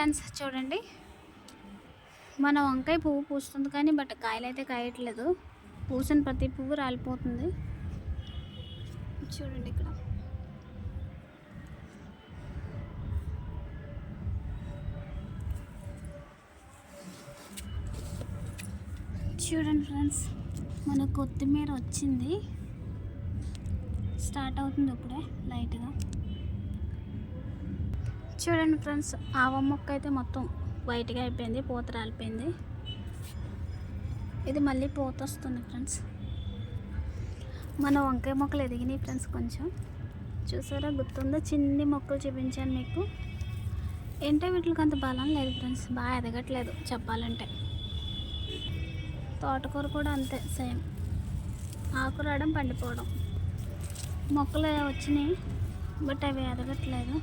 Friends చూడండి. మన వంకాయ పువ్వు పూస్తుంది కానీ బట్ కాయలు అయితే కాయట్లేదు. పూసిన ప్రతి పువ్వు రాలిపోతుంది. చూడండి ఇక్కడ. చూడండి ఫ్రెండ్స్ మన కొత్తిమీర వచ్చింది. స్టార్ట్ అవుతుంది ఇప్పుడే లైట్గా. చూడండి ఫ్రెండ్స్ ఆవ మొక్క అయితే మొత్తం వైట్గా అయిపోయింది పూత రాలిపోయింది. ఇది మళ్ళీ పూత వస్తుంది ఫ్రెండ్స్. మన వంకాయ మొక్కలు ఎదిగినాయి ఫ్రెండ్స్ కొంచెం. చూసారా గుర్తుందా? చిన్ని మొక్కలు చూపించాను మీకు. ఏంటో వీటికి అంత బలం లేదు ఫ్రెండ్స్ బాగా ఎదగట్లేదు చెప్పాలంటే. తోటకూర కూడా అంతే సేమ్ ఆకు రావడం పండిపోవడం. మొక్కలు వచ్చినాయి బట్ అవి ఎదగట్లేదు.